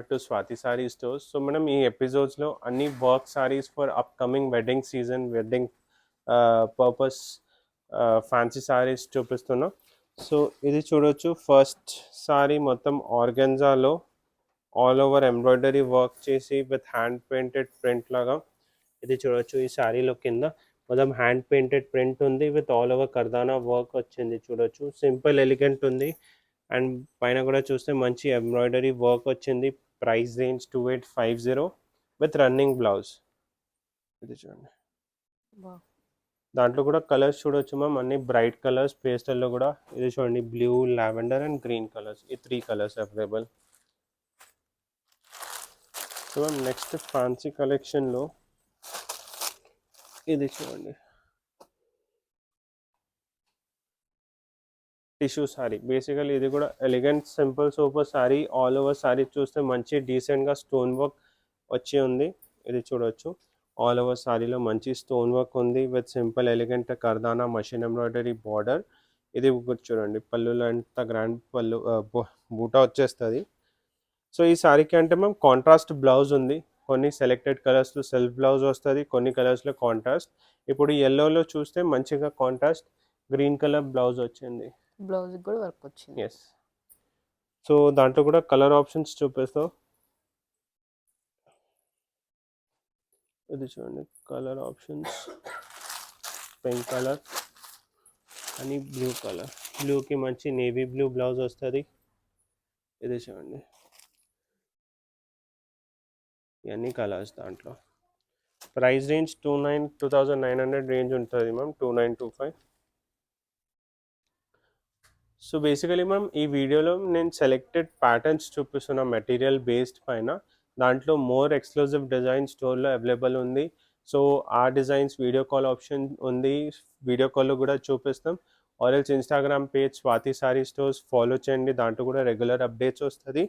back to Swathi sari stores so మనం ఈ ఎపిసోడ్స్లో అన్ని work saris for upcoming wedding season wedding purpose fancy saris చూపిస్తున్నాం. So ఇది చూడొచ్చు. ఫస్ట్ సారీ మొత్తం ఆర్గెన్జాలో ఆల్ ఓవర్ ఎంబ్రాయిడరీ వర్క్ చేసి విత్ హ్యాండ్ పెయింటెడ్ ప్రింట్ లాగా ఇది చూడొచ్చు ఈ శారీలో కింద. మొత్తం హ్యాండ్ పెయింటెడ్ ప్రింట్ ఉంది with all over kardana work వచ్చింది చూడొచ్చు. సింపుల్ ఎలిగెంట్ ఉంది. అండ్ పైన కూడా చూస్తే మంచి ఎంబ్రాయిడరీ వర్క్ వచ్చింది. Price range two eight five zero with running blouse ఇది చూడండి. దాంట్లో కూడా కలర్స్ చూడొచ్చు మ్యామ్ అన్ని బ్రైట్ కలర్స్ పేస్టల్లో కూడా ఇది చూడండి blue lavender and green colours ఈ three colours available so ma'am next fancy కలెక్షన్లో ఇది చూడండి. టిష్యూ శారీ బేసికల్లీ ఇది కూడా elegant simple super sari all over sari చూస్తే మంచి డీసెంట్గా స్టోన్ వర్క్ వచ్చి ఉంది. ఇది చూడొచ్చు. ఆల్ ఓవర్ శారీలో మంచి స్టోన్ వర్క్ ఉంది with simple elegant kardana machine embroidery border. ఇది ఒకటి చూడండి. పళ్ళులో ఎంత గ్రాండ్ పళ్ళు బూటా వచ్చేస్తుంది. సో ఈ శారీకి అంటే మేము కాంట్రాస్ట్ బ్లౌజ్ ఉంది. కొన్ని సెలెక్టెడ్ కలర్స్లో సెల్ఫ్ బ్లౌజ్ వస్తుంది కొన్ని కలర్స్లో కాంట్రాస్ట్ ఇప్పుడు ఎల్లోలో చూస్తే మంచిగా కాంట్రాస్ట్ గ్రీన్ కలర్ బ్లౌజ్ వచ్చింది. బ్లౌజ్ కూడా వర్క్ వచ్చింది. ఎస్ సో దాంట్లో కూడా కలర్ ఆప్షన్స్ చూపిస్తావు. ఇది చూడండి కలర్ ఆప్షన్స్ పింక్ కలర్ అని బ్లూ కలర్ బ్లూకి మంచి నేవీ బ్లూ బ్లౌజ్ వస్తుంది. ఇది చూడండి. ఇవన్నీ కలర్స్ దాంట్లో. Price range two nine two thousand nine hundred range ఉంటుంది ma'am two nine two five so basically ma'am ఈ వీడియోలో నేను సెలెక్టెడ్ ప్యాటర్న్స్ చూపిస్తున్న మెటీరియల్ బేస్డ్ పైన. దాంట్లో మోర్ ఎక్స్క్లూజివ్ డిజైన్ స్టోర్లో అవైలబుల్ ఉంది. సో ఆ డిజైన్స్ వీడియో కాల్ ఆప్షన్ ఉంది. వీడియో కాల్లో కూడా చూపిస్తాం. Reels Instagram page Swathi sari stores follow చేయండి. దాంట్లో కూడా రెగ్యులర్ అప్డేట్స్ వస్తుంది.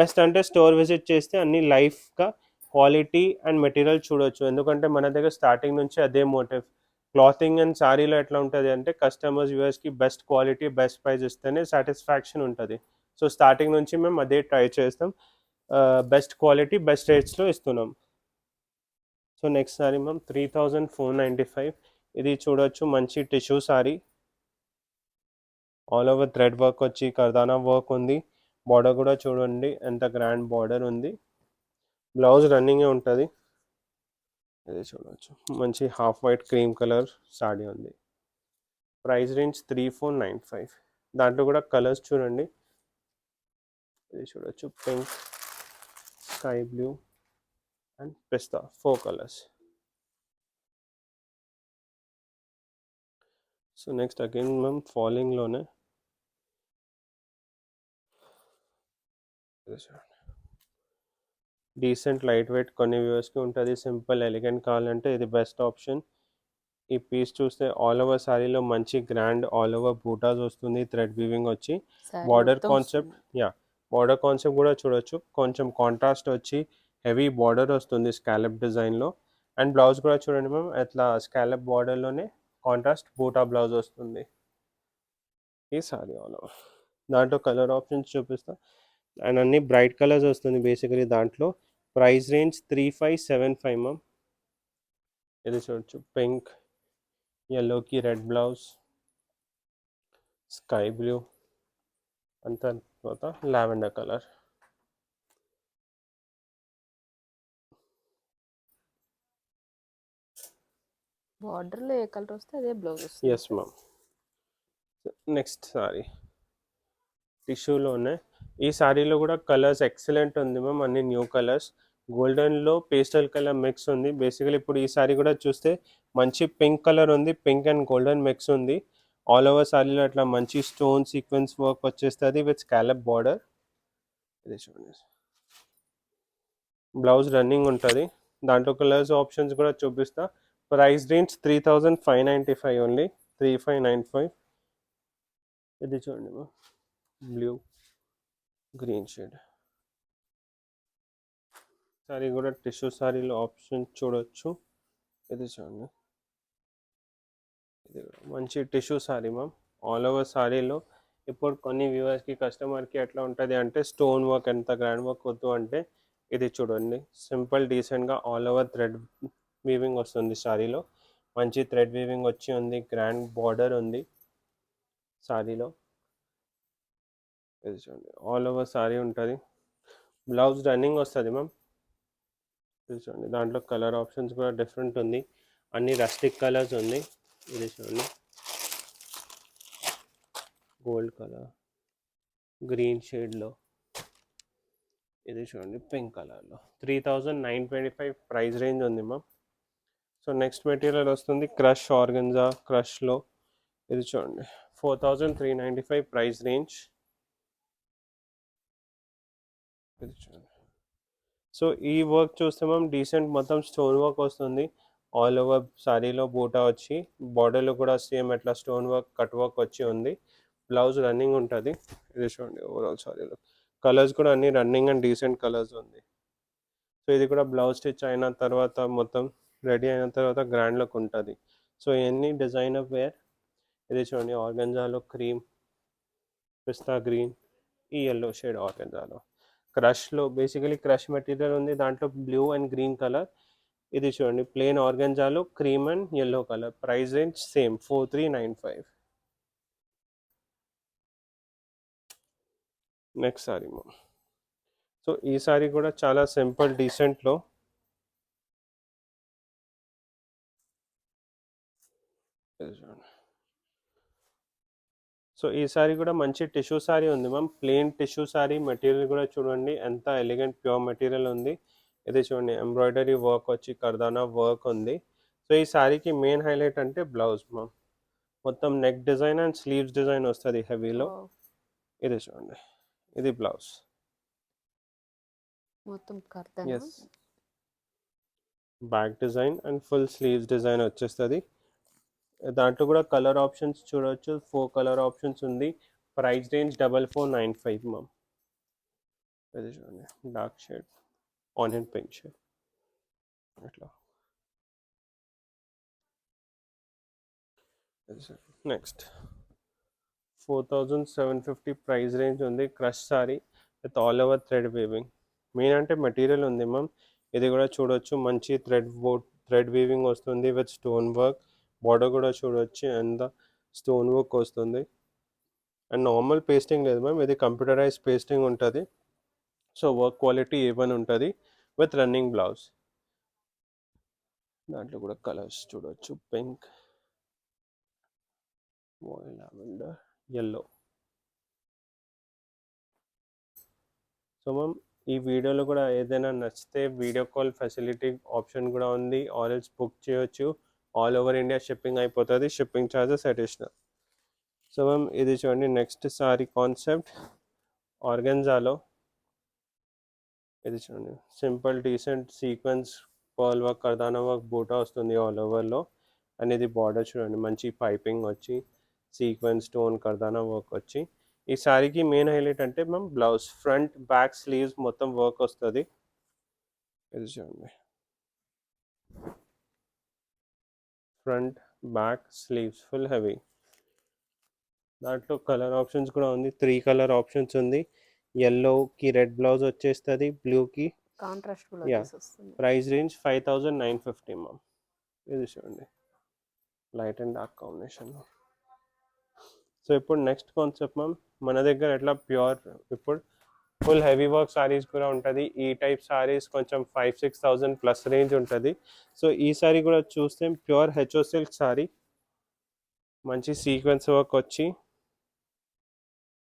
బెస్ట్ అంటే స్టోర్ విజిట్ చేస్తే అన్ని లైఫ్గా క్వాలిటీ అండ్ మెటీరియల్ చూడొచ్చు. ఎందుకంటే మన దగ్గర స్టార్టింగ్ నుంచి అదే మోటివ్ క్లాతింగ్ అండ్ శారీలో ఎట్లా ఉంటుంది అంటే కస్టమర్స్ వ్యూవర్స్కి బెస్ట్ క్వాలిటీ బెస్ట్ ప్రైస్ ఇస్తేనే సాటిస్ఫాక్షన్ ఉంటుంది. సో స్టార్టింగ్ నుంచి మేము అదే ట్రై చేస్తాం. బెస్ట్ క్వాలిటీ బెస్ట్ రేట్స్లో ఇస్తున్నాం. So next sari ma'am three thousand four ninety five ఇది చూడొచ్చు మంచి tissue sari. All over thread work వచ్చి కర్దానా వర్క్ ఉంది. బార్డర్ కూడా చూడండి ఎంత గ్రాండ్ బార్డర్ ఉంది. బ్లౌజ్ రన్నింగే ఉంటుంది. ఇది చూడవచ్చు మంచి half white cream colour sari ఉంది. Price range three four nine five. దాంట్లో కూడా కలర్స్ చూడండి. ఇది చూడవచ్చు pink sky blue and pista four colours. So next again మేము ఫాలోయింగ్లోనే చూడండి. డీసెంట్ లైట్ వెయిట్ కొన్ని వ్యూవర్స్కి ఉంటుంది. సింపుల్ ఎలిగెంట్ కావాలంటే ఇది బెస్ట్ ఆప్షన్ ఈ పీస్ చూస్తే ఆల్ ఓవర్ శారీలో మంచి గ్రాండ్ ఆల్ ఓవర్ బూటాస్ వస్తుంది థ్రెడ్ వీవింగ్ వచ్చి. Border concept. Yeah border concept కూడా చూడొచ్చు. కొంచెం కాంట్రాస్ట్ వచ్చి హెవీ బార్డర్ వస్తుంది స్కాలప్ డిజైన్లో అండ్ బ్లౌజ్ కూడా చూడండి మ్యామ్ అట్లా స్కాలప్ బార్డర్లోనే కాంట్రాస్ట్ బూటా బ్లౌజ్ వస్తుంది. ఈ సారీ ఆల్ ఓవర్ దాంట్లో కలర్ ఆప్షన్స్ చూపిస్తా. అండ్ అన్ని బ్రైట్ కలర్స్ వస్తుంది బేసికలీ దాంట్లో. Price range three five seven five ma'am. ఇది చూడొచ్చు. పింక్ ఎల్లోకి రెడ్ బ్లౌజ్ స్కై బ్లూ అంత తర్వాత లావెండర్ కలర్. Border లో ఏ కలర్ వస్తే అదే బ్లౌజ్ వస్తుంది. ఎస్ మ్యామ్ నెక్స్ట్ సారీ టిష్యూలోనే ఈ శారీలో కూడా కలర్స్ ఎక్సలెంట్ ఉంది మ్యామ్ అన్ని న్యూ కలర్స్. గోల్డెన్లో పేస్టల్ కలర్ మిక్స్ ఉంది. బేసికలీ ఇప్పుడు ఈ శారీ కూడా చూస్తే మంచి పింక్ కలర్ ఉంది పింక్ అండ్ గోల్డెన్ మిక్స్ ఉంది. ఆల్ ఓవర్ శారీలో అట్లా మంచి స్టోన్ సీక్వెన్స్ వర్క్ వచ్చేస్తుంది విత్ స్కాలప్ బార్డర్ ఇది చూడండి. బ్లౌజ్ రన్నింగ్ ఉంటుంది. దాంట్లో కలర్స్ ఆప్షన్స్ కూడా చూపిస్తా. Price range three thousand five ninety five only three five nine five ఇది చూడండి బ్లూ గ్రీన్ షేడ్ సారీ కూడా టిష్యూ సారీలో ఆప్షన్ చూడొచ్చు. ఇది చూడండి. ఇది మంచి tissue sari ma'am all over సారీలో ఇప్పుడు కొన్ని వ్యూవర్స్కి కస్టమర్కి ఎట్లా ఉంటుంది అంటే స్టోన్ వర్క్ ఎంత గ్రాండ్ వర్క్ వద్దు అంటే ఇది చూడండి. సింపుల్ డీసెంట్గా ఆల్ ఓవర్ థ్రెడ్ వీవింగ్ వస్తుంది సారీలో మంచి థ్రెడ్ వీవింగ్ వచ్చి ఉంది గ్రాండ్ బార్డర్ ఉంది సారీలో ఇది చూడండి. ఆల్ ఓవర్ సారీ ఉంటుంది. బ్లౌజ్ రన్నింగ్ వస్తుంది మ్యామ్ ఇది చూడండి. దాంట్లో కలర్ ఆప్షన్స్ కూడా డిఫరెంట్ ఉంది. అన్ని రస్టిక్ కలర్స్ ఉంది. ఇది చూడండి. గోల్డ్ కలర్ గ్రీన్ షేడ్లో ఇది చూడండి. పింక్ కలర్లో three thousand nine twenty five price range ఉంది మ్యామ్ సో నెక్స్ట్ మెటీరియల్ వస్తుంది. క్రష్ ఆర్గన్జా క్రష్లో ఇది చూడండి. Four thousand three ninety five price range ఇది చూడండి సో ఈ వర్క్ చూస్తే మనం డీసెంట్ మొత్తం స్టోన్ వర్క్ వస్తుంది. ఆల్ ఓవర్ సారీలో బూటా వచ్చి బార్డర్లో కూడా సేమ్ అట్లా స్టోన్ వర్క్ కట్ వర్క్ వచ్చి ఉంది. బ్లౌజ్ రన్నింగ్ ఉంటుంది. ఇది చూడండి ఓవరాల్ శారీలో కలర్స్ కూడా అన్ని రన్నింగ్ అండ్ డీసెంట్ కలర్స్ ఉంది. సో ఇది కూడా బ్లౌజ్ స్టిచ్ అయిన తర్వాత మొత్తం రెడీ అయిన తర్వాత గ్రాండ్ లుక్ ఉంటుంది. సో ఇవన్నీ డిజైనర్ వేర్? ఇది చూడండి ఆర్గంజాలో క్రీమ్ పిస్తా గ్రీన్ ఈ ఎల్లో షేడ్ ఆర్గంజాలో క్రష్లో బేసికలీ క్రష్ మెటీరియల్ ఉంది. దాంట్లో బ్లూ అండ్ గ్రీన్ కలర్. ఇది చూడండి. Plain ఆర్గంజాలో cream and yellow colour. Price range same. Four three nine five. Next sari so ఈ సారీ కూడా చాలా సింపుల్ డీసెంట్లో. సో ఈ సారీ కూడా మంచి టిష్యూ సారీ ఉంది ma'am. Plain tissue sari material కూడా చూడండి. ఎంత ఎలిగెంట్ ప్యూర్ మెటీరియల్ ఉంది. ఇది చూడండి ఎంబ్రాయిడరీ వర్క్ వచ్చి కర్దానా వర్క్ ఉంది. సో ఈ సారీకి మెయిన్ హైలైట్ అంటే బ్లౌజ్ మ్యామ్. మొత్తం neck design and sleeves design వస్తుంది హెవీలో. ఇది చూడండి ఇది బ్లౌజ్. మొత్తం back design and full sleeves design వచ్చేస్తుంది. దాంట్లో కూడా కలర్ ఆప్షన్స్ చూడవచ్చు ఫోర్ కలర్ ఆప్షన్స్ ఉంది. Price range double four nine five ma'am ఇది చూడండి. Dark shade on hand pink shade అట్లా next four thousand seven fifty price range ఉంది. Crush sari with all over thread weaving main అంటే material ఉంది ma'am ఇది కూడా చూడొచ్చు. మంచి థ్రెడ్ బోట్ థ్రెడ్ వీవింగ్ వస్తుంది విత్ స్టోన్ వర్క్ బార్డర్ కూడా చూడవచ్చు అండ్ స్టోన్ వర్క్ వస్తుంది. అండ్ నార్మల్ పేస్టింగ్ లేదు మ్యామ్ ఇది కంప్యూటరైజ్ పేస్టింగ్ ఉంటుంది. So work quality A one ఉంటుంది విత్ రన్నింగ్ బ్లౌజ్ దాంట్లో కూడా కలర్స్ చూడవచ్చు pink lavender yellow so ma'am ఈ వీడియోలో కూడా ఏదైనా నచ్చితే వీడియో కాల్ ఫెసిలిటీ ఆప్షన్ కూడా ఉంది. ఆల్స్ బుక్ చేయొచ్చు. ఆల్ ఓవర్ ఇండియా షిప్పింగ్ అయిపోతుంది shipping charges additional. So ma'am ఇది చూడండి నెక్స్ట్ సారీ కాన్సెప్ట్. ఆర్గెన్జాలో ఇది చూడండి. Simple decent sequence pearl work కర్దానా work బూటా వస్తుంది ఆల్ ఓవర్లో. అండ్ ఇది బార్డర్ చూడండి మంచి పైపింగ్ వచ్చి సీక్వెన్స్ స్టోన్ కర్దానా వర్క్ వచ్చి. ఈ శారీకి మెయిన్ హైలైట్ అంటే ma'am blouse front back sleeves మొత్తం వర్క్ వస్తుంది. ఇది చూడండి. Front back sleeves full heavy. దాంట్లో కలర్ ఆప్షన్స్ కూడా ఉంది. త్రీ కలర్ ఆప్షన్స్ ఉంది. ఎల్లోకి రెడ్ బ్లౌజ్ వచ్చేస్తుంది. బ్లూకి contrast price range five thousand nine fifty ma'am ఇది చూడండి. Light and dark combination. So ఇప్పుడు నెక్స్ట్ కాన్సెప్ట్ మ్యామ్ మన దగ్గర ఎట్లా ప్యూర్ ఇప్పుడు ఫుల్ హెవీ వర్క్ సారీస్ కూడా ఉంటుంది. ఈ టైప్ సారీస్ కొంచెం five six thousand plus range ఉంటుంది. సో ఈ సారీ కూడా చూస్తే ప్యూర్ హెచ్ఓ సిల్క్ సారీ. మంచి సీక్వెన్స్ వర్క్ వచ్చి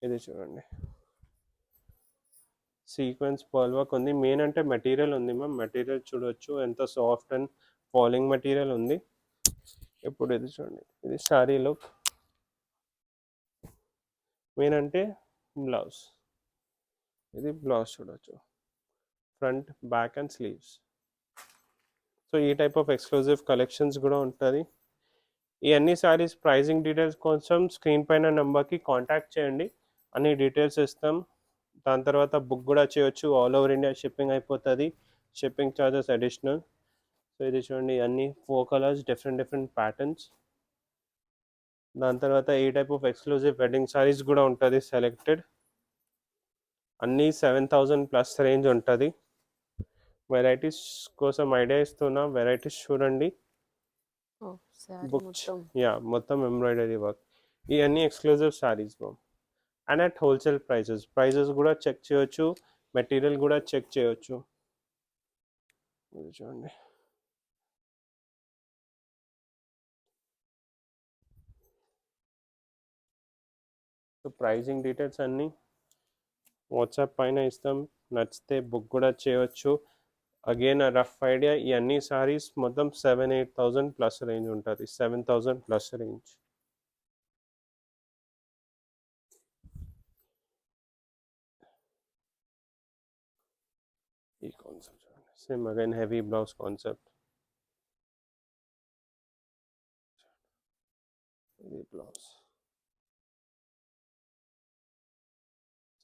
ఇది చూడండి. సీక్వెన్స్ పర్ల్ వర్క్ ఉంది. మెయిన్ అంటే మెటీరియల్ ఉంది మ్యామ్. మెటీరియల్ చూడొచ్చు. ఎంత సాఫ్ట్ అండ్ ఫాలింగ్ మెటీరియల్ ఉంది. ఇప్పుడు ఇది చూడండి. ఇది శారీ లుక్. మెయిన్ అంటే బ్లౌజ్. ఇది బ్లౌజ్ చూడవచ్చు front back and sleeves. So ఈ టైప్ ఆఫ్ ఎక్స్క్లూజివ్ కలెక్షన్స్ కూడా ఉంటుంది. ఈ అన్ని శారీస్ ప్రైజింగ్ డీటెయిల్స్ కోసం స్క్రీన్ పైన నెంబర్కి కాంటాక్ట్ చేయండి. అన్ని డీటెయిల్స్ ఇస్తాం. దాని తర్వాత బుక్ కూడా చేయొచ్చు. ఆల్ ఓవర్ ఇండియా షిప్పింగ్ అయిపోతుంది. Shipping charges additional. సో ఇది చూడండి. అన్ని four colours different different patterns. దాని తర్వాత ఈ type of exclusive wedding saris కూడా ఉంటుంది సెలెక్టెడ్. అన్నీ సెవెన్ థౌజండ్ ప్లస్ రేంజ్ ఉంటుంది. వెరైటీస్ కోసం ఐడియా ఇస్తున్నా. వెరైటీస్ చూడండి. మొత్తం. యా మొత్తం ఎంబ్రాయిడరీ వర్క్ ఇవన్నీ exclusive saris ma'am and at wholesale prices prices కూడా చెక్ చేయొచ్చు. మెటీరియల్ కూడా చెక్ చేయొచ్చు. చూడండి. సో ప్రైజింగ్ డీటెయిల్స్ అన్నీ వాట్సాప్ పైన ఇస్తాం. నచ్చితే బుక్ కూడా చేయవచ్చు అగైన్ రఫ్ ఐడియా ఈ అన్ని సారీస్ మొత్తం seven eight thousand plus range ఉంటుంది. సెవెన్ థౌజండ్ ప్లస్ రేంజ్ ఈ concept same again heavy blouse concept ఇది బ్లౌజ్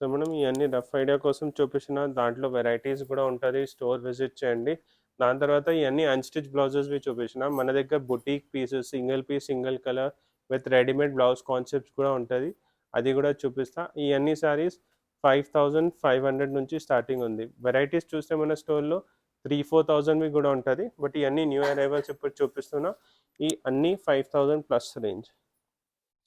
సో మనం ఇవన్నీ రఫ్ ఐడియా కోసం చూపించిన దాంట్లో వెరైటీస్ కూడా ఉంటుంది. స్టోర్ విజిట్ చేయండి. దాని తర్వాత ఇవన్నీ అన్స్టిచ్ బ్లౌజెస్వి చూపించిన మన దగ్గర boutique pieces single piece single colour with readymade blouse concepts కూడా ఉంటుంది. అది కూడా చూపిస్తా. ఇవన్నీ saris five thousand five hundred నుంచి స్టార్టింగ్ ఉంది. వెరైటీస్ చూస్తే మన స్టోర్లో త్రీ ఫోర్ థౌజండ్వి కూడా ఉంటుంది. బట్ ఇవన్నీ న్యూ అరైవల్స్ ఇప్పుడు చూపిస్తున్నా ఈ అన్నీ five thousand plus range.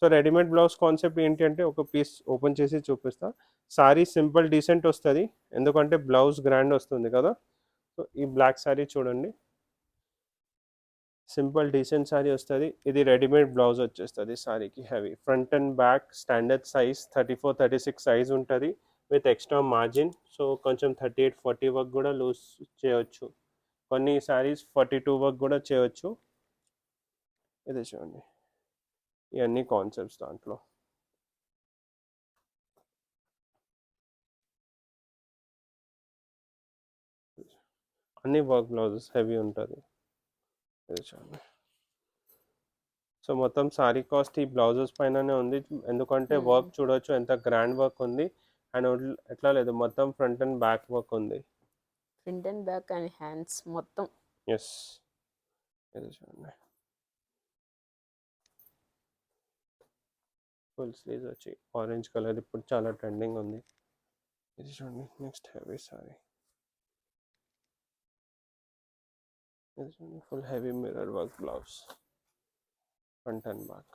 So readymade blouse concept ఏంటి అంటే ఒక పీస్ ఓపెన్ చేసి చూపిస్తా. సారీ సింపుల్ డీసెంట్ వస్తుంది. ఎందుకంటే బ్లౌజ్ గ్రాండ్ వస్తుంది కదా. సో ఈ బ్లాక్ సారీ చూడండి. సింపుల్ డీసెంట్ శారీ వస్తుంది. ఇది రెడీమేడ్ బ్లౌజ్ వచ్చేస్తుంది సారీకి heavy. Front and back standard size thirty four thirty six size ఉంటుంది విత్ ఎక్స్ట్రా మార్జిన్. సో కొంచెం థర్టీ ఎయిట్ ఫార్టీ వర్క్ కూడా లూజ్ చేయొచ్చు. కొన్ని శారీస్ ఫార్టీ టూ వర్క్ కూడా చేయొచ్చు. ఇది చూడండి. ఇవన్నీ కాన్సెప్ట్స్ దాంట్లో. అన్ని వర్క్ బ్లౌజెస్ హెవీ ఉంటుంది. ఇది చూడండి. సో మొత్తం సారీ కాస్ట్ ఈ బ్లౌజెస్ పైననే ఉంది. ఎందుకంటే. వర్క్ చూడొచ్చు ఎంత గ్రాండ్ వర్క్ ఉంది. అండ్ ఎట్లా లేదు మొత్తం ఫ్రంట్ అండ్ బ్యాక్ వర్క్ ఉంది. Front and back and hands మొత్తం. ఎస్. ఇది చూడండి. ఫుల్ స్లీవ్స్ వచ్చి ఆరెంజ్ కలర్. ఇప్పుడు చాలా ట్రెండింగ్ ఉంది. ఇది చూడండి నెక్స్ట్ హెవీ సారీ. ఇది చూడండి full heavy mirror work blouse front and back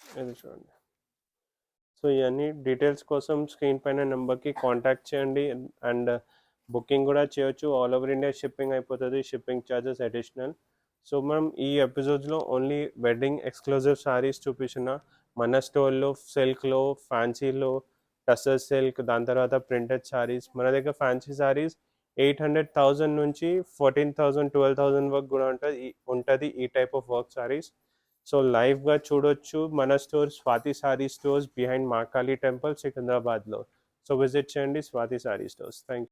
ఇది చూడండి సో ఇవన్నీ డీటెయిల్స్ కోసం స్క్రీన్ పైన నెంబర్కి కాంటాక్ట్ చేయండి అండ్ బుకింగ్ కూడా చేయొచ్చు ఆల్ ఓవర్ ఇండియా షిప్పింగ్ అయిపోతుంది షిప్పింగ్ ఛార్జెస్ అడిషనల్ సో మనం ఈ ఎపిసోడ్స్లో ఓన్లీ వెడ్డింగ్ ఎక్స్క్లూజివ్ శారీస్ చూపించిన మన స్టోర్లో సిల్క్లో ఫ్యాన్సీలో టసర్ సిల్క్ దాని తర్వాత ప్రింటెడ్ శారీస్ మన దగ్గర fancy saris eight hundred thousand నుంచి ఫోర్టీన్ థౌజండ్ ట్వెల్వ్ థౌజండ్ వరకు కూడా ఉంటుంది. ఉంటుంది ఈ type of work saris so లైవ్గా చూడొచ్చు. మన store Swathi sari stores behind Mahakali temple సికింద్రాబాద్లో సో విజిట్ చేయండి Swathi sari stores thank you